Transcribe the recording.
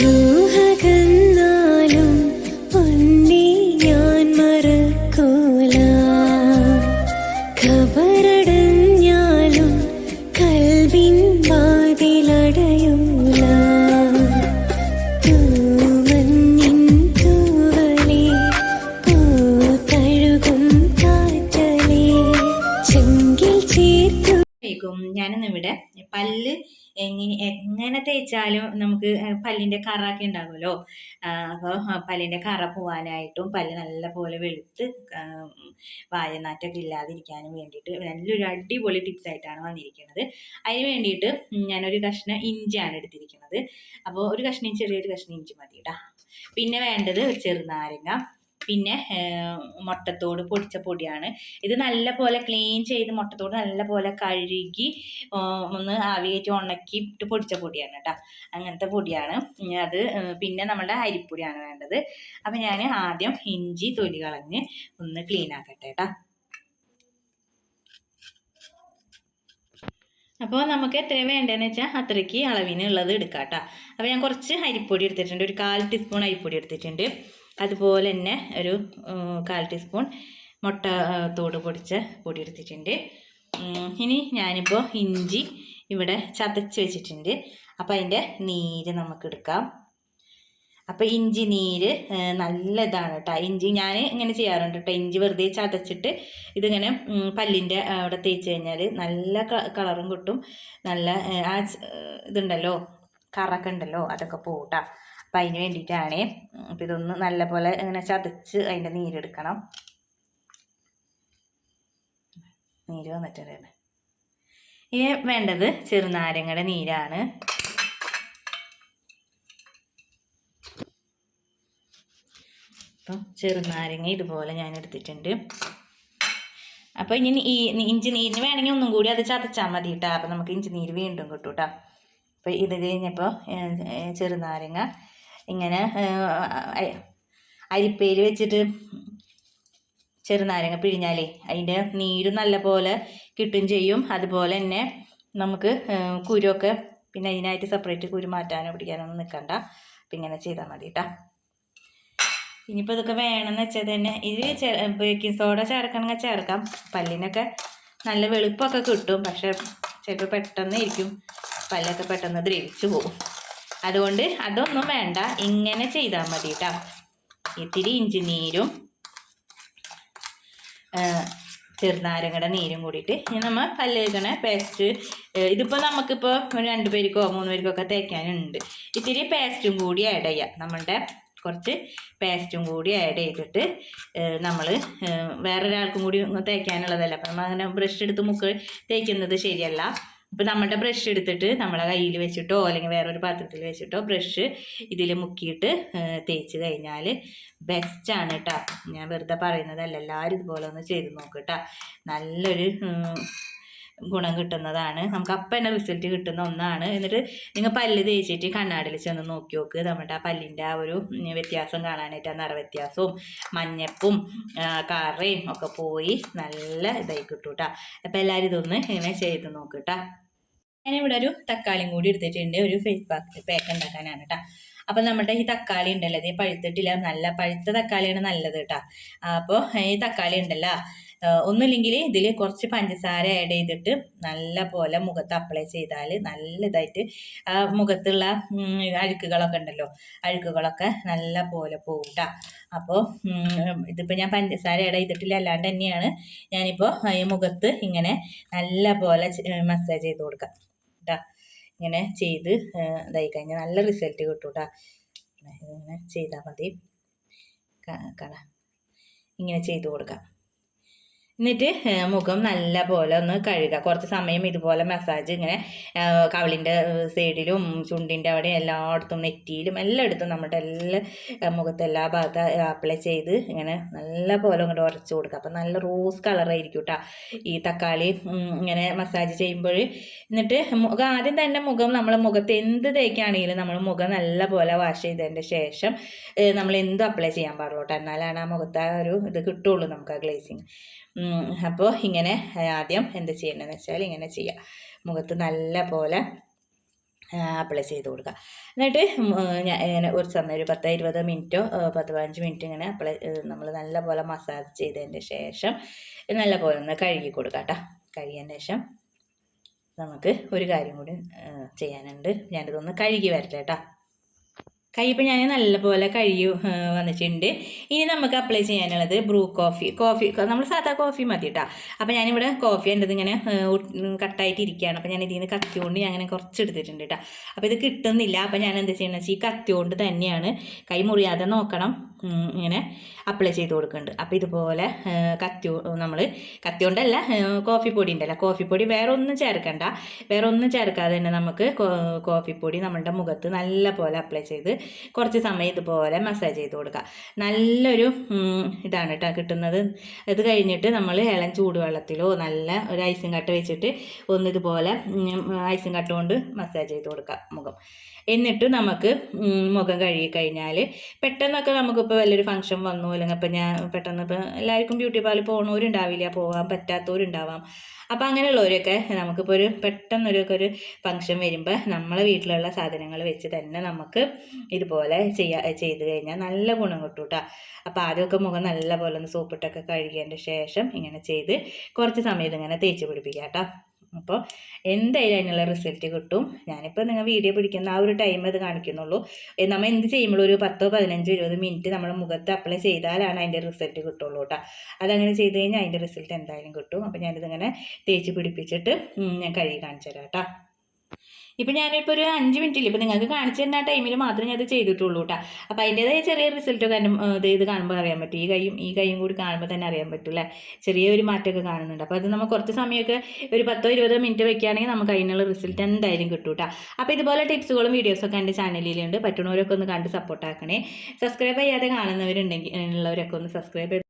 രൂഹകന്നാലും പൊന്നെ ഞാൻ മറക്കൂല. ഖബറടഞ്ഞാലും കൽവിൻ വാതിലടയൂല. തൂമഞ്ഞിൻ തൂവലേ പൂത്തഴുകും കാറ്റലേ ചെങ്കിൽ ചേർത്തു. ഞാനിന്നിവിടെ പല്ല് എങ്ങനെ എങ്ങനെ തേച്ചാലും നമുക്ക് പല്ലിന്റെ കറൊക്കെ ഉണ്ടാകുമല്ലോ. അപ്പോൾ പല്ലിന്റെ കറ പോവാനായിട്ടും പല്ല് നല്ല പോലെ വെളുത്ത് വായനാറ്റൊക്കെ ഇല്ലാതിരിക്കാനും വേണ്ടിയിട്ട് നല്ലൊരു അടിപൊളി ടിപ്സ് ആയിട്ടാണ് വന്നിരിക്കുന്നത്. അതിന് വേണ്ടിയിട്ട് ഞാനൊരു കഷ്ണം ഇഞ്ചിയാണ് എടുത്തിരിക്കുന്നത്. അപ്പോൾ ഒരു കഷ്ണം ചെറിയൊരു കഷ്ണം ഇഞ്ചി മതി കേട്ടോ പിന്നെ വേണ്ടത് ഒരു ചെറുനാരങ്ങ. പിന്നെ മുട്ടത്തോട് പൊടിച്ച പൊടിയാണ്. ഇത് നല്ല പോലെ ക്ലീൻ ചെയ്ത് മുട്ടത്തോട് നല്ല പോലെ കഴുകി ഒന്ന് ആവി കയറ്റി ഉണക്കിയിട്ട് പൊടിച്ച പൊടിയാണ് കേട്ടോ അങ്ങനത്തെ പൊടിയാണ്. അത് പിന്നെ നമ്മുടെ അരിപ്പൊടിയാണ് വേണ്ടത്. അപ്പം ഞാൻ ആദ്യം ഇഞ്ചി തൊലി കളഞ്ഞ് ഒന്ന് ക്ലീൻ ആക്കട്ടെ കേട്ടോ അപ്പോൾ നമുക്ക് എത്രയും വേണ്ടതെന്ന് വെച്ചാൽ അത്രയ്ക്ക് അളവിനുള്ളത് എടുക്കാം കേട്ടോ അപ്പോൾ ഞാൻ കുറച്ച് അരിപ്പൊടി എടുത്തിട്ടുണ്ട്. ഒരു കാൽ ടീസ്പൂൺ അരിപ്പൊടി എടുത്തിട്ടുണ്ട്. അതുപോലെ തന്നെ ഒരു കാൽ ടീസ്പൂൺ മുട്ട തോട് പൊടിച്ച പൊടി എടുത്തിട്ടുണ്ട് ഇനി ഞാനിപ്പോൾ ഇഞ്ചി ഇവിടെ ചതച്ച് വെച്ചിട്ടുണ്ട്. അപ്പോൾ അതിന്റെ നീര് നമുക്ക് എടുക്കാം അപ്പോൾ ഇഞ്ചി നീര് നല്ല ഇതാണ് കേട്ടോ ഇഞ്ചി ഞാൻ ഇങ്ങനെ ചെയ്യാറുണ്ട് കേട്ടോ ഇഞ്ചി വെറുതെ ചതച്ചിട്ട് ഇതിങ്ങനെ പല്ലിന്റെ അവിടെ തേച്ച് കഴിഞ്ഞാൽ നല്ല കളറും കിട്ടും. നല്ല ആ ഇതുണ്ടല്ലോ കറക്കുണ്ടല്ലോ അതൊക്കെ പോട്ടാ അപ്പം അതിന് വേണ്ടിയിട്ടാണ് അപ്പം ഇതൊന്ന് നല്ല പോലെ ഇങ്ങനെ ചതച്ച് അതിന്റെ നീരെടുക്കണം. നീര് വന്നിട്ടുണ്ട് ഇനി വേണ്ടത് ചെറുനാരങ്ങയുടെ നീരാണ്. അപ്പം ചെറുനാരങ്ങ ഇതുപോലെ ഞാൻ എടുത്തിട്ടുണ്ട്. അപ്പോൾ ഇനി ഈ ഇഞ്ചി നീരിന് വേണമെങ്കിൽ ഒന്നും കൂടി അത് ചതച്ചാൽ മതി കേട്ടോ. അപ്പം നമുക്ക് ഇഞ്ചി നീര് വീണ്ടും കിട്ടും കേട്ടോ. അപ്പോൾ ഇത് കഴിഞ്ഞപ്പോ ചെറുനാരങ്ങ ഇങ്ങനെ അരിപ്പയിൽ വെച്ചിട്ട് ചെറുനാരങ്ങ പിഴിഞ്ഞാലേ അതിന്റെ നീര് നല്ല പോലെ കിട്ടും ചെയ്യും. അതുപോലെ തന്നെ നമുക്ക് കുരുവൊക്കെ പിന്നെ അതിനായിട്ട് സെപ്പറേറ്റ് കുരു മാറ്റാനോ പിടിക്കാനൊന്നും നിൽക്കണ്ട. അപ്പം ഇങ്ങനെ ചെയ്താൽ മതി കേട്ടോ ഇനിയിപ്പോൾ ഇതൊക്കെ വേണമെന്ന് വെച്ചാൽ തന്നെ ഇത് ബേക്കിംഗ് സോഡ ചേർക്കണമെങ്കിൽ ചേർക്കാം. പല്ലിനൊക്കെ നല്ല വെളുപ്പൊക്കെ കിട്ടും. പക്ഷെ ചിലപ്പോൾ പെട്ടെന്ന് ഇരിക്കും പല്ലൊക്കെ പെട്ടെന്ന് ദ്രവിച്ചു പോകും. അതുകൊണ്ട് അതൊന്നും വേണ്ട. ഇങ്ങനെ ചെയ്താൽ മതി കേട്ടോ ഇത്തിരി ഇഞ്ചി നീരും ചെറുനാരങ്ങയുടെ നീരും കൂടിയിട്ട് ഇനി നമ്മൾ പല്ലേക്കണ പേസ്റ്റ് ഇതിപ്പോൾ നമുക്കിപ്പോൾ ഒരു രണ്ട് പേർക്കോ മൂന്ന് പേർക്കോ ഒക്കെ തേക്കാനുണ്ട്. ഇത്തിരി പേസ്റ്റും കൂടി ആഡ് ചെയ്യാം. നമ്മളുടെ കുറച്ച് പേസ്റ്റും കൂടി ആഡ് ചെയ്തിട്ട് നമ്മൾ വേറൊരാൾക്കും കൂടി തേക്കാനുള്ളതല്ല. അപ്പം നമ്മൾ അങ്ങനെ ബ്രഷ് എടുത്ത് മുക്ക് തേക്കുന്നത് ശരിയല്ല. ഇപ്പം നമ്മളുടെ ബ്രഷ് എടുത്തിട്ട് നമ്മളെ കയ്യിൽ വെച്ചിട്ടോ അല്ലെങ്കിൽ വേറൊരു പാത്രത്തിൽ വെച്ചിട്ടോ ബ്രഷ് ഇതിൽ മുക്കിയിട്ട് തേച്ച് കഴിഞ്ഞാൽ ബെസ്റ്റാണ് കേട്ടോ ഞാൻ വെറുതെ പറയുന്നതല്ല എല്ലാവരും ഇതുപോലെ ഒന്ന് ചെയ്ത് നോക്കുക നല്ലൊരു ഗുണം കിട്ടുന്നതാണ്. നമുക്ക് അപ്പം തന്നെ റിസൾട്ട് കിട്ടുന്ന ഒന്നാണ്. എന്നിട്ട് നിങ്ങൾ പല്ല് തേച്ചിട്ട് കണ്ണാടിൽ ചെന്ന് നോക്കി നോക്ക്. നമ്മുടെ ആ പല്ലിന്റെ ആ ഒരു വ്യത്യാസം കാണാനായിട്ട് ആ നിറവ്യത്യാസവും മഞ്ഞപ്പും കറയും ഒക്കെ പോയി നല്ല ഇതായി കിട്ടും കേട്ടോ അപ്പം എല്ലാവരും ഇതൊന്ന് ഇങ്ങനെ ചെയ്ത് നോക്ക് ഞാനിവിടെ ഒരു തക്കാളിയും കൂടി എടുത്തിട്ടുണ്ട്. ഒരു ഫേസ് പാക്ക് പാക്ക് ഉണ്ടാക്കാനാണ് കേട്ടോ അപ്പം നമ്മുടെ ഈ തക്കാളി ഉണ്ടല്ലോ ഇത് പഴുത്തിട്ടില്ല. നല്ല പഴുത്ത തക്കാളിയാണ് നല്ലത് കേട്ടോ അപ്പോൾ ഈ തക്കാളി ഉണ്ടല്ലോ ഒന്നുമില്ലെങ്കിൽ ഇതിൽ കുറച്ച് പഞ്ചസാര ആഡ് ചെയ്തിട്ട് നല്ല പോലെ മുഖത്ത് അപ്ലൈ ചെയ്താൽ നല്ലതായിട്ട് ആ മുഖത്തുള്ള അഴുക്കുകളൊക്കെ ഉണ്ടല്ലോ അഴുക്കുകളൊക്കെ നല്ല പോലെ പോകും കേട്ടോ അപ്പോൾ ഇതിപ്പോൾ ഞാൻ പഞ്ചസാര ആഡ് ചെയ്തിട്ടില്ല അല്ലാണ്ട് തന്നെയാണ് ഞാനിപ്പോൾ ഈ മുഖത്ത് ഇങ്ങനെ നല്ല പോലെ മസാജ് ചെയ്ത് കൊടുക്കാം. കേട്ടോ ഇങ്ങനെ ചെയ്ത് ഇതായി കഴിഞ്ഞാൽ നല്ല റിസൾട്ട് കിട്ടും കേട്ടോ ഇങ്ങനെ ചെയ്താൽ മതി. കട. ഇങ്ങനെ ചെയ്ത് കൊടുക്കാം. എന്നിട്ട് മുഖം നല്ല പോലെ ഒന്ന് കഴുകുക കുറച്ച് സമയം ഇതുപോലെ മസാജ് ഇങ്ങനെ കവിളിന്റെ സൈഡിലും ചുണ്ടിന്റെ അവിടെ എല്ലായിടത്തും നെറ്റിയിലും എല്ലായിടത്തും നമ്മുടെ എല്ലാ മുഖത്ത് എല്ലാ ഭാഗത്ത് അപ്ലൈ ചെയ്ത് ഇങ്ങനെ നല്ല പോലെ ഇങ്ങോട്ട് ഉറച്ചു കൊടുക്കുക. അപ്പം നല്ല റോസ് കളറായിരിക്കും കേട്ടോ ഈ തക്കാളി ഇങ്ങനെ മസാജ് ചെയ്യുമ്പോൾ എന്നിട്ട് ആദ്യം തന്നെ മുഖം നമ്മൾ മുഖത്ത് എന്ത് തേക്കുകയാണെങ്കിലും നമ്മൾ മുഖം നല്ല പോലെ വാഷ് ചെയ്തതിന്റെ ശേഷം നമ്മൾ എന്തും അപ്ലൈ ചെയ്യാൻ പാടുള്ളൂ കേട്ടോ എന്നാലാണ് ആ മുഖത്ത് ആ ഒരു ഇത് കിട്ടുള്ളൂ നമുക്ക് ആ ഗ്ലേസിങ് അപ്പോൾ ഇങ്ങനെ ആദ്യം എന്ത് ചെയ്യണമെന്ന് വെച്ചാൽ ഇങ്ങനെ ചെയ്യുക മുഖത്ത് നല്ല പോലെ അപ്ലൈ ചെയ്ത് കൊടുക്കുക എന്നിട്ട് ഇങ്ങനെ ഒരു സമയം ഒരു പത്ത് ഇരുപത് മിനിറ്റോ പത്ത് പതിനഞ്ച് മിനിറ്റ് ഇങ്ങനെ അപ്ലൈ നമ്മൾ നല്ല പോലെ മസാജ് ചെയ്തതിന്റെ ശേഷം നല്ല പോലെ ഒന്ന് കഴുകി കൊടുക്കുക കേട്ടോ കഴുകിയതിന് ശേഷം നമുക്ക് ഒരു കാര്യം കൂടി ചെയ്യാനുണ്ട്. ഞാനിതൊന്ന് കഴുകി വരട്ടെ കേട്ടോ കൈ ഇപ്പോൾ ഞാൻ നല്ലപോലെ കഴുകി വന്നിട്ടുണ്ട്. ഇനി നമുക്ക് അപ്ലൈ ചെയ്യാനുള്ളത് ബ്രൂ കോഫി കോഫി നമ്മൾ സാധാ കോഫി മതി കേട്ടോ അപ്പം ഞാനിവിടെ കോഫി എന്റെ ഇങ്ങനെ കട്ടായിട്ട് ഇരിക്കുകയാണ്. അപ്പം ഞാൻ ഇതിൽ നിന്ന് കത്തി കൊണ്ട് ഞാൻ അങ്ങനെ കുറച്ച് എടുത്തിട്ടുണ്ട് കേട്ടോ അപ്പോൾ ഇത് കിട്ടുന്നില്ല. അപ്പം ഞാൻ എന്താ ചെയ്യണമെന്ന് വെച്ചാൽ ഈ കത്തി കൊണ്ട് തന്നെയാണ് കൈ മുറിയാതെ നോക്കണം. ഇങ്ങനെ അപ്ലൈ ചെയ്ത് കൊടുക്കുന്നുണ്ട്. അപ്പോൾ ഇതുപോലെ കത്തി നമ്മൾ കത്തി കൊണ്ടല്ല കോഫി പൊടി ഉണ്ടല്ലോ. കോഫി പൊടി വേറെ ഒന്നും ചേർക്കണ്ട. വേറെ ഒന്നും ചേർക്കാതെ തന്നെ നമുക്ക് കോഫി പൊടി നമ്മളുടെ മുഖത്ത് നല്ല പോലെ അപ്ലൈ ചെയ്ത് കുറച്ച് സമയം ഇതുപോലെ മസാജ് ചെയ്ത് കൊടുക്കുക. നല്ലൊരു ഇതാണ് കേട്ടോ കിട്ടുന്നത്. ഇത് കഴിഞ്ഞിട്ട് നമ്മൾ ഇളം ചൂടുവെള്ളത്തിലോ നല്ല ഒരു ഐസും കട്ട വെച്ചിട്ട് ഒന്ന് ഇതുപോലെ ഐസും കട്ട കൊണ്ട് മസാജ് ചെയ്ത് കൊടുക്കുക മുഖം. എന്നിട്ട് നമുക്ക് മുഖം കഴുകി കഴിഞ്ഞാൽ പെട്ടെന്നൊക്കെ നമുക്കിപ്പോൾ വലിയൊരു ഫംഗ്ഷൻ വന്നു അല്ലെങ്കിൽ ഇപ്പം ഞാൻ പെട്ടെന്ന് ഇപ്പം എല്ലാവർക്കും ബ്യൂട്ടി പാർലർ പോകുന്നവരുണ്ടാവില്ല പോകാൻ പറ്റാത്തവരുണ്ടാവാം. അപ്പം അങ്ങനെയുള്ളവരൊക്കെ നമുക്കിപ്പോൾ ഒരു പെട്ടെന്നൊരു ഒരു ഫംഗ്ഷൻ വരുമ്പോൾ നമ്മളെ വീട്ടിലുള്ള സാധനങ്ങൾ വെച്ച് തന്നെ നമുക്ക് ഇതുപോലെ ചെയ്യാ ചെയ്ത് കഴിഞ്ഞാൽ നല്ല ഗുണം കിട്ടും കേട്ടോ അപ്പോൾ ആദ്യമൊക്കെ മുഖം നല്ല പോലെ ഒന്ന് സോപ്പിട്ടൊക്കെ കഴുകിയതിന്റെ ശേഷം ഇങ്ങനെ ചെയ്ത് കുറച്ച് സമയം ഇങ്ങനെ തേച്ച് പിടിപ്പിക്കാം കേട്ടോ അപ്പോൾ എന്തായാലും അതിനുള്ള റിസൾട്ട് കിട്ടും. ഞാനിപ്പോൾ നിങ്ങൾ വീഡിയോ പിടിക്കുന്ന ആ ഒരു ടൈം അത് കാണിക്കുന്നുള്ളൂ. നമ്മൾ എന്ത് ചെയ്യുമ്പോഴും ഒരു പത്തോ പതിനഞ്ചോ ഇരുപത് മിനിറ്റ് നമ്മൾ മുഖത്ത് അപ്ലൈ ചെയ്താലാണ് അതിന്റെ റിസൾട്ട് കിട്ടുള്ളൂ കേട്ടോ അതങ്ങനെ ചെയ്ത് കഴിഞ്ഞാൽ അതിന്റെ റിസൾട്ട് എന്തായാലും കിട്ടും. അപ്പോൾ ഞാനിതിങ്ങനെ തേച്ച് പിടിപ്പിച്ചിട്ട് ഞാൻ കഴുകി കാണിച്ചു തരാം കേട്ടോ ഇപ്പം ഞാനിപ്പോൾ ഒരു അഞ്ച് മിനിറ്റിൽ ഇപ്പം നിങ്ങൾക്ക് കാണിച്ചു തരുന്ന ടൈമിൽ മാത്രമേ ഞാൻ ഇത് ചെയ്തിട്ടുള്ളൂ കേട്ടോ അപ്പോൾ അതിന്റേതായ ചെറിയ റിസൾട്ട് കാരണം ഇത് ഇത് കാണുമ്പോൾ അറിയാൻ പറ്റും. ഈ കൈയും ഈ കൈയും കൂടി കാണുമ്പോൾ തന്നെ അറിയാൻ പറ്റും അല്ലേ ചെറിയൊരു മാറ്റമൊക്കെ കാണുന്നുണ്ട്. അപ്പോൾ അത് നമ്മൾ കുറച്ച് സമയമൊക്കെ ഒരു പത്തോ ഇരുപതോ മിനിറ്റ് വെക്കുകയാണെങ്കിൽ നമുക്ക് അതിനുള്ള റിസൾട്ട് എന്തായാലും കിട്ടും കേട്ടോ അപ്പോൾ ഇതുപോലെ ടിപ്സുകളും വീഡിയോസൊക്കെ എന്റെ ചാനലിലുണ്ട്. പറ്റുന്നവരൊക്കെ ഒന്ന് കണ്ട് സപ്പോർട്ട് ആക്കണേ. സബ്സ്ക്രൈബ് ചെയ്യാതെ കാണുന്നവരുണ്ടെങ്കിൽ ഉള്ളവരൊക്കെ ഒന്ന് സബ്സ്ക്രൈബ്